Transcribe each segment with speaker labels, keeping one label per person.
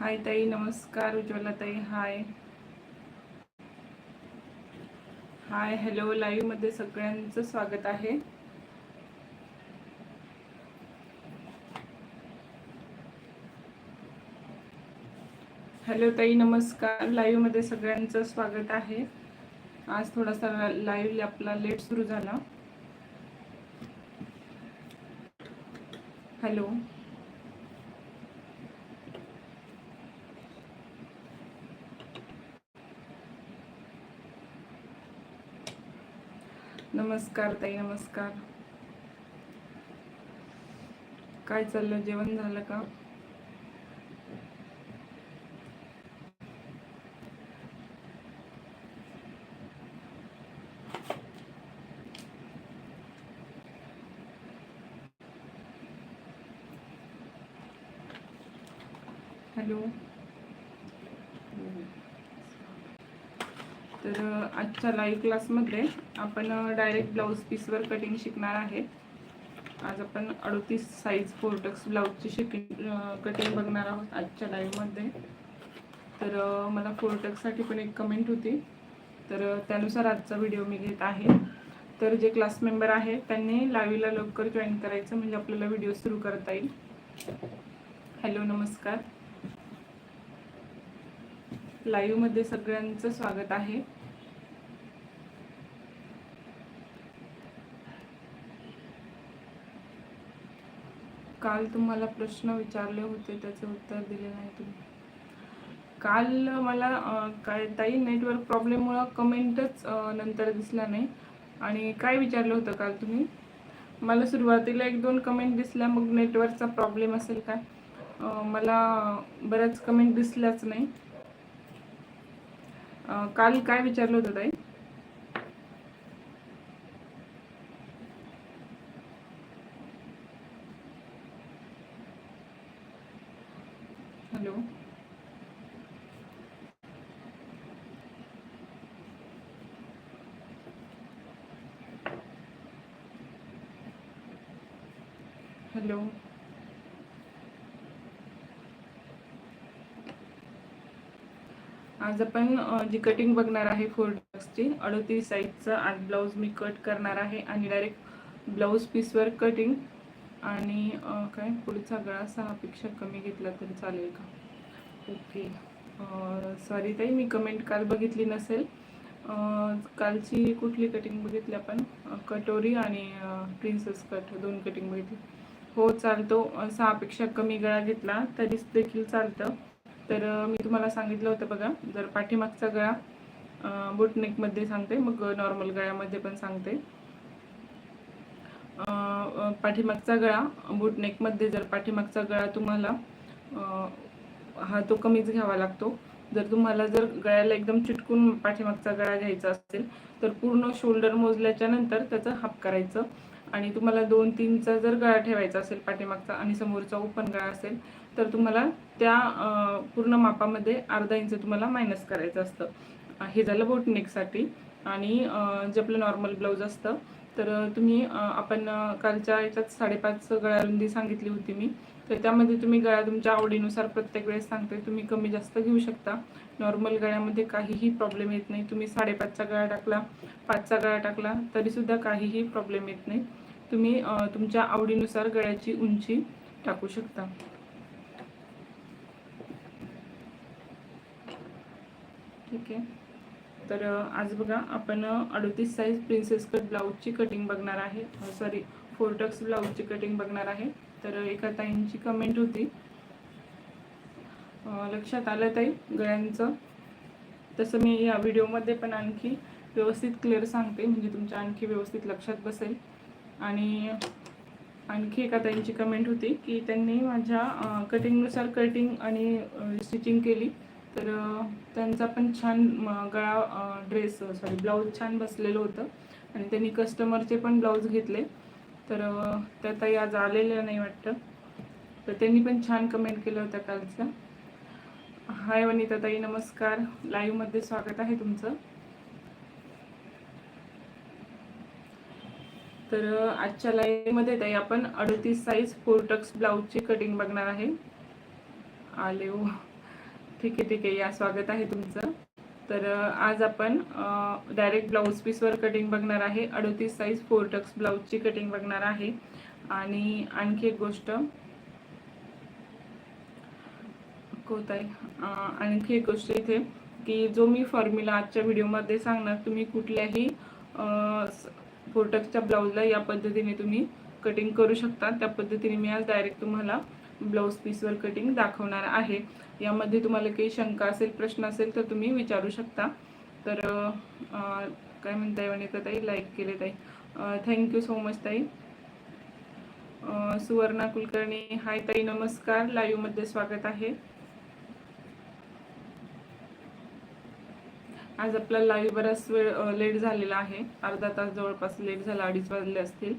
Speaker 1: हाय ताई नमस्कार उज्ज्वला ताई हाय. हाय हॅलो लाईव्हमध्ये सगळ्यांचं स्वागत आहे. हॅलो ताई नमस्कार लाईव्हमध्ये सगळ्यांचं स्वागत आहे. आज थोडासा लाईव्ह आपला लेट सुरू झाला. हॅलो. नमस्कार ताई नमस्कार. काय चाललं? जेवण झालं का हॅलो तर आजच्या लाईव्ह क्लासमध्ये आपण डायरेक्ट ब्लाऊज पीसवर कटिंग शिकणार आहे. आज आपण अडतीस साईज फोर्टक्स ब्लाऊजची शिकिंग कटिंग बघणार आहोत आजच्या लाईव्हमध्ये तर मला फोर्टक्ससाठी पण एक कमेंट होती. तर त्यानुसार आजचा व्हिडिओ मी घेत आहे. तर जे क्लास मेंबर आहे त्यांनी लाईव्हला लवकर जॉईन करायचं म्हणजे आपल्याला व्हिडिओ सुरू करता येईल. हॅलो नमस्कार. लाईव्हमध्ये सगळ्यांचं स्वागत आहे. काल तुम्हाला प्रश्न विचारले होते त्याचे उत्तर दिले नाही तुम्ही. काल मला काय ताई नेटवर्क प्रॉब्लेममुळं कमेंटच नंतर दिसला नाही. आणि काय विचारलं होतं काल तुम्ही? मला सुरुवातीला एक दोन कमेंट दिसल्या मग नेटवर्कचा प्रॉब्लेम असेल काय? मला बऱ्याच कमेंट दिसल्याच नाही. काल काय विचारलं होतं ताई हॅलो हॅलो आज आपण जी कटिंग बघणार आहे फोर ची अडतीस साईजचं आज ब्लाऊज मी कट करणार आहे आणि डायरेक्ट ब्लाऊज पीसवर कटिंग आणि काय पुढचा गळा सहापेक्षा कमी घेतला तरी चालेल का? ओके सॉरी ताई मी कमेंट काल बघितली नसेल. कालची कुठली कटिंग बघितली आपण? कटोरी आणि प्रिन्सेस कट दोन कटिंग बघितली. हो चालतो. सहापेक्षा कमी गळा घेतला तरीच देखील चालतं. तर मी तुम्हाला सांगितलं होतं बघा जर पाठीमागचा गळा बुटनेकमध्ये सांगते मग नॉर्मल गळ्यामध्ये पण सांगते. पाठीमागचा गळा बुटनेकमध्ये जर पाठीमागचा गळा तुम्हाला हा तो कमीच घ्यावा लागतो. जर तुम्हाला जर गळ्याला एकदम चिटकून पाठीमागचा गळा घ्यायचा असेल तर पूर्ण शोल्डर मोजल्याच्या नंतर त्याचं हाफ करायचं. आणि तुम्हाला दोन तीनचा जर गळा ठेवायचा असेल पाठीमागचा आणि समोरचा ओपन गळा असेल तर तुम्हाला त्या पूर्ण मापामध्ये अर्धा इंच तुम्हाला मायनस करायचं असतं. हे झालं बोटनेकसाठी आणि जे आपलं नॉर्मल ब्लाऊज असतं तर तुम्ही आपण कालच्या याच्यात साडेपाच गळ्या रुंदी सांगितली होती मी. तर त्यामध्ये तुम्ही गळा तुमच्या आवडीनुसार प्रत्येक वेळेस सांगते तुम्ही कमी जास्त घेऊ शकता. नॉर्मल गळ्यामध्ये काहीही प्रॉब्लेम येत नाही. तुम्ही साडेपाचचा गळा टाकला पाचचा गळा टाकला तरीसुद्धा काहीही प्रॉब्लेम येत नाही. तुम्ही तुमच्या आवडीनुसार गळ्याची उंची टाकू शकता. ठीक आहे. तर आज बघा आपण अडतीस साईज प्रिन्सेस कट ब्लाऊजची कटिंग बघणार आहे. सॉरी फोर्टक्स ब्लाऊजची कटिंग बघणार आहे. तर एका ताईंची कमेंट होती. लक्षात आलं ताई गळ्यांचं. तसं मी या व्हिडिओमध्ये पण आणखी व्यवस्थित क्लिअर सांगते. म्हणजे तुमच्या आणखी व्यवस्थित लक्षात बसेल. आणि आणखी एका ताईंची कमेंट होती की त्यांनी माझ्या कटिंगनुसार कटिंग आणि स्टिचिंग केली. तर त्यांचा पण छान गळा ड्रेस सॉरी ब्लाऊज छान बसलेलं होतं. आणि त्यांनी कस्टमरचे पण ब्लाऊज घेतले. तर त्या ताई आज आलेल्या नाही वाटतं. तर त्यांनी पण छान कमेंट केलं होतं कालचं. हाय वनिता ताई नमस्कार. लाईव्हमध्ये स्वागत आहे तुमचं. तर आजच्या लाईव्हमध्ये ताई आपण अडतीस साईज फोर्टक्स ब्लाऊजची कटिंग बघणार आहे. आले हो ठीक आहे ठीक आहे. या स्वागत आहे तुमचं. तर आज आपण डायरेक्ट ब्लाऊज पीसवर कटिंग बघणार आहे. अडोतीस साईज फोर टक्स ब्लाऊजची कटिंग बघणार आहे. आणि आणखी एक गोष्ट. कोताई आणखी एक गोष्ट इथे की जो मी फॉर्म्युला आजच्या व्हिडिओमध्ये सांगणार तुम्ही कुठल्याही फोरटक्सच्या ब्लाऊजला या पद्धतीने तुम्ही कटिंग करू शकता. त्या पद्धतीने मी आज डायरेक्ट तुम्हाला ब्लाऊज पीसवर कटिंग दाखवणार आहे. यामध्ये तुम्हाला काही शंका असेल प्रश्न असेल तर तुम्ही विचारू शकता. तर काय म्हणताय वनिता ताई लाईक केले ताई. थँक्यू सो मच ताई. सुवर्णा कुलकर्णी. हाय ताई नमस्कार. लाईव्हमध्ये स्वागत आहे. आज आपला लाईव्ह बराच वेळ लेट झालेला आहे. अर्धा तास जवळपास लेट झाला अडीच वाजले असतील.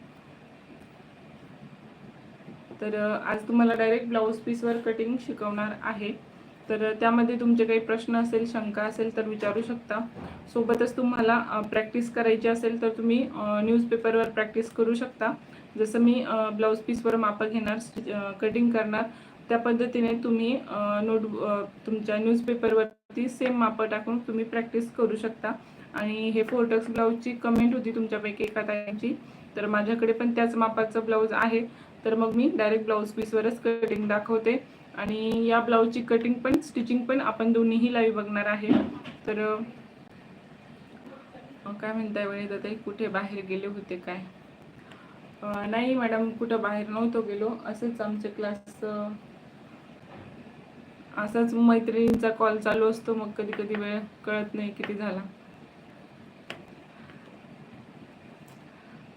Speaker 1: तर आज तुम्हाला डायरेक्ट ब्लाऊज पीसवर कटिंग शिकवणार आहे. तर त्यामध्ये तुमचे काही प्रश्न असेल शंका असेल तर विचारू शकता. सोबतच तुम्हाला प्रॅक्टिस करायची असेल तर तुम्ही न्यूजपेपरवर प्रॅक्टिस करू शकता. जसं मी ब्लाऊज पीसवर मापं घेणार कटिंग करणार. त्या पद्धतीने तुम्ही नोट तुमच्या न्यूजपेपरवरती सेम मापं टाकून तुम्ही प्रॅक्टिस करू शकता. आणि हे फोर्टक्स ब्लाऊजची कमेंट होती तुमच्यापैकी एका ताईंची तर माझ्याकडे पण त्याच मापाचं ब्लाऊज आहे. तर मग मी डायरेक्ट ब्लाऊज पीसवरच कटिंग दाखवते. आणि या ब्लाऊजची कटिंग पण स्टिचिंग पण आपण दोन्हीही लाईव्ह बघणार आहे. तर काय म्हणताय वनिता ताई कुठे बाहेर गेले होते काय? नाही मॅडम कुठं बाहेर नव्हतो गेलो. असंच आमचे क्लास असाच मैत्रिणींचा कॉल चालू असतो. मग कधी कधी वेळ कळत नाही किती झाला.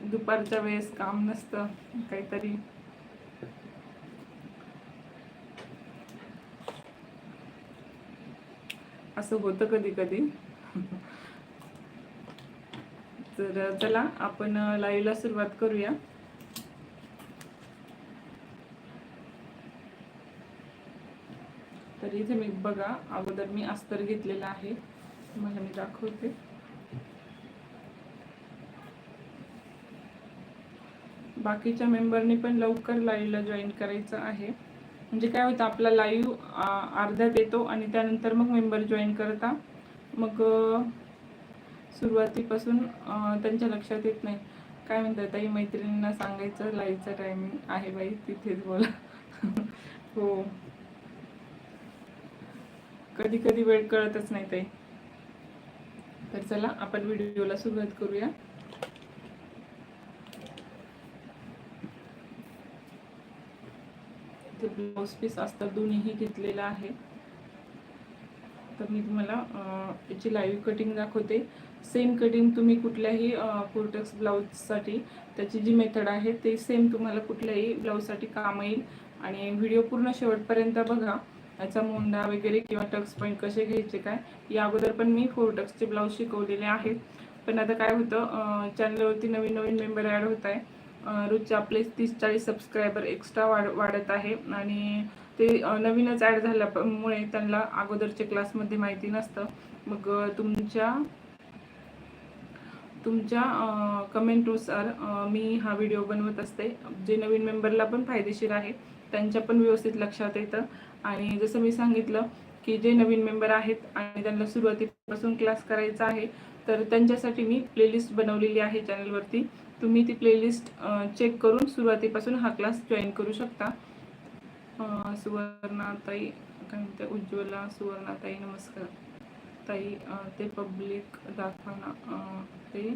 Speaker 1: दुपारच्या वेळेस काम नसतं. काहीतरी असं होतं कधी कधी. तर चला आपण लाईव्हला सुरुवात करूया. तर इथे मी बघा अगोदर मी अस्तर घेतलेला आहे. तुम्हाला मी दाखवते. बाकीच्या मेंबरनी पण लवकर लाईव्हला जॉईन करायचं आहे. म्हणजे काय होतं आपला लाईव्ह अर्ध्यात येतो आणि त्यानंतर मग मेंबर जॉईन करता. मग सुरुवातीपासून त्यांच्या लक्षात येत नाही. काय म्हणतात ताई मैत्रिणींना सांगायचं लाईव्हचं टायमिंग आहे बाई तिथेच बोला. हो. कधी कधी वेळ कळतच नाही ताई. तर चला आपण व्हिडिओला सुरुवात करूया. ते ब्लाऊज पीस असतात दोन्हीही घेतलेलं आहे. तर मी तुम्हाला याची लाईव्ह कटिंग दाखवते. सेम कटिंग तुम्ही कुठल्याही फोर्टेक्स ब्लाऊजसाठी त्याची जी मेथड आहे ते सेम तुम्हाला कुठल्याही ब्लाऊजसाठी काम येईल. आणि व्हिडिओ पूर्ण शेवटपर्यंत बघा. याचा मोंडा वगैरे किंवा टक्स पॉईंट कसे घ्यायचे काय या अगोदर पण मी फोर्टक्सचे ब्लाऊज शिकवलेले आहेत. पण आता काय होतं चॅनलवरती नवीन नवीन मेंबर ॲड होत आहे. रोजचे आपले तीस चाळीस सबस्क्रायबर एक्स्ट्रा वाढ वाढत आहे. आणि ते नवीनच ॲड झाल्यामुळे त्यांना अगोदरच्या क्लासमध्ये माहिती नसतं. मग तुमच्या तुमच्या कमेंटनुसार मी हा व्हिडिओ बनवत असते. जे नवीन मेंबरला पण फायदेशीर आहे. त्यांच्या पण व्यवस्थित लक्षात येतं. आणि जसं मी सांगितलं की जे नवीन मेंबर आहेत आणि त्यांना सुरुवातीपासून क्लास करायचा आहे तर त्यांच्यासाठी मी प्लेलिस्ट बनवलेली आहे चॅनलवरती तुम्ही ती प्लेलिस्ट चेक करून सुरुवातीपासून हा क्लास जॉईन करू शकता. सुवर्णाताई काय म्हणते उज्ज्वला सुवर्णाताई नमस्कार. ताई ते पब्लिक दाखवाना ते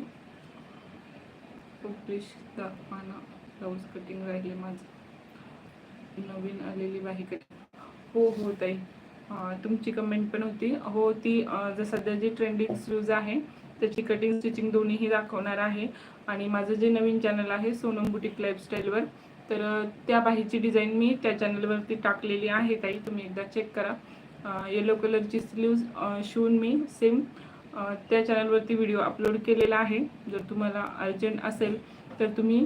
Speaker 1: पब्लिश दाखवाना. ब्लाऊज कटिंग राहिले माझं. नवीन आलेली बाही कटिंग हो हो ताई. तुमची कमेंट पण होती. हो ती जर सध्या जी ट्रेंडिंग शूज आहे त्याची कटिंग स्टिचिंग दोन्हीही दाखवणार आहे. आणि माझं जे नवीन चॅनल आहे सोनम बुटीक लाईफस्टाईलवर तर त्या बाहीची डिझाईन मी त्या चॅनलवरती टाकलेली आहे ताई. तुम्ही एकदा चेक करा. येलो कलरची स्लीव्ज शिवून मी सेम त्या चॅनलवरती व्हिडिओ अपलोड केलेला आहे. जर तुम्हाला अर्जंट असेल तर तुम्ही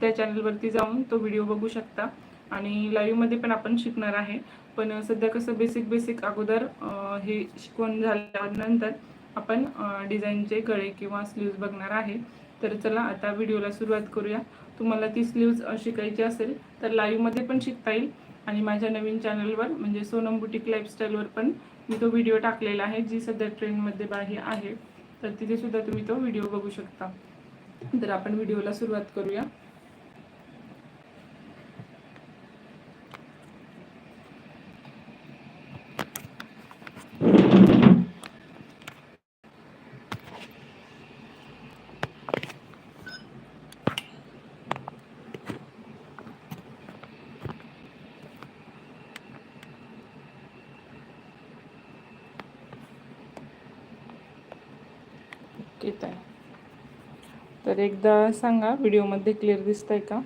Speaker 1: त्या चॅनलवरती जाऊन तो व्हिडिओ बघू शकता. आणि लाईव्हमध्ये पण आपण शिकणार आहे. पण सध्या कसं बेसिक बेसिक अगोदर हे शिकवून झाल्यानंतर आपण डिझाईनचे गळे किंवा स्लीव्ज बघणार आहे. तर चला आता व्हिडिओला सुरुवात करूया. तुम्हाला ती स्लीव्ज शिकायची असेल तर लाईव्हमध्ये पण शिकता येईल. आणि माझ्या नवीन चॅनलवर म्हणजे सोनम बुटीक लाईफस्टाईलवर पण मी तो व्हिडिओ टाकलेला आहे जी सध्या ट्रेंडमध्ये बाहेर आहे. तर तिथेसुद्धा तुम्ही तो व्हिडिओ बघू शकता. तर आपण व्हिडिओला सुरुवात करूया. येत आहे. तर एकदा सांगा व्हिडिओमध्ये क्लिअर दिसत आहे का?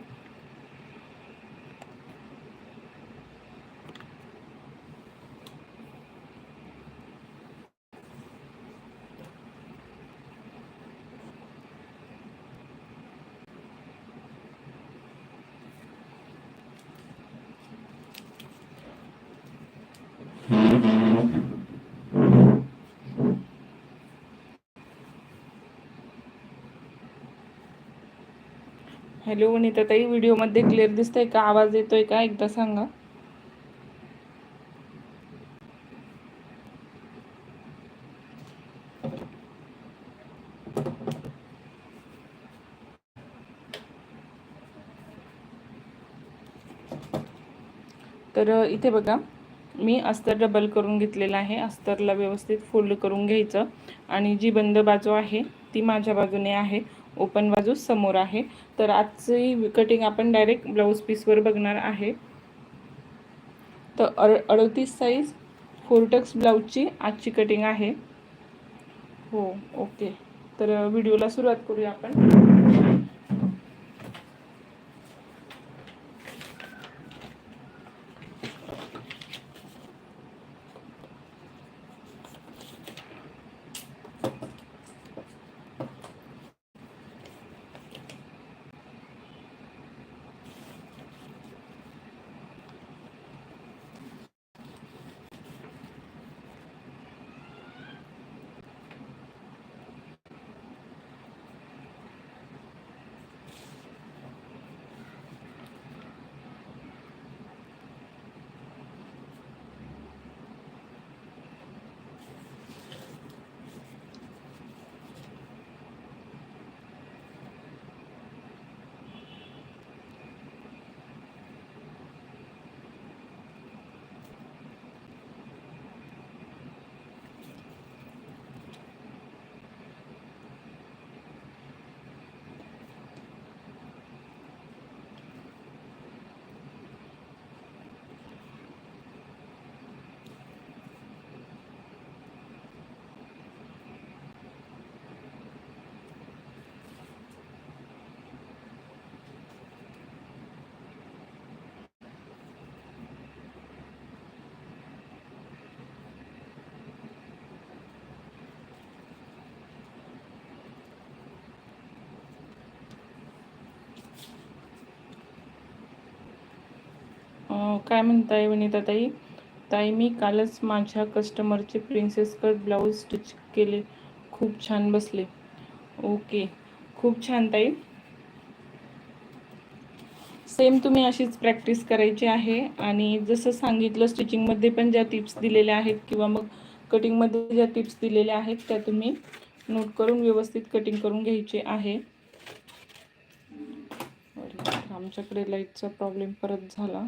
Speaker 1: हॅलो वनिता ताई व्हिडिओमध्ये क्लिअर दिसतंय का? आवाज येतोय का? एकदा सांगा. तर इथे बघा मी अस्तर डबल करून घेतलेला आहे. अस्तरला व्यवस्थित फोल्ड करून घ्यायचं. आणि जी बंद बाजू आहे ती माझ्या बाजूने आहे. ओपन बाजू समोर आहे. तर आजची कटिंग आपण डायरेक्ट ब्लाऊज पीसवर बघणार आहे. तर अड अडतीस साईज फोरटक्स ब्लाऊजची आजची कटिंग आहे. हो ओके तर व्हिडिओला सुरुवात करूया आपण. काय म्हणताय विनिता ताई ताई मी कालच माझ्या कस्टमरचे प्रिन्सेस कट ब्लाऊज स्टिच केले. खूप छान बसले. ओके खूप छान ताई. सेम तुम्ही अशीच प्रॅक्टिस करायची आहे आणि जसं सांगितलं स्टिचिंगमध्ये पण ज्या टिप्स दिलेल्या आहेत किंवा मग कटिंगमध्ये ज्या टिप्स दिलेल्या आहेत त्या तुम्ही नोट करून व्यवस्थित कटिंग करून घ्यायची आहे. आमच्याकडे लाईटचा प्रॉब्लेम परत झाला.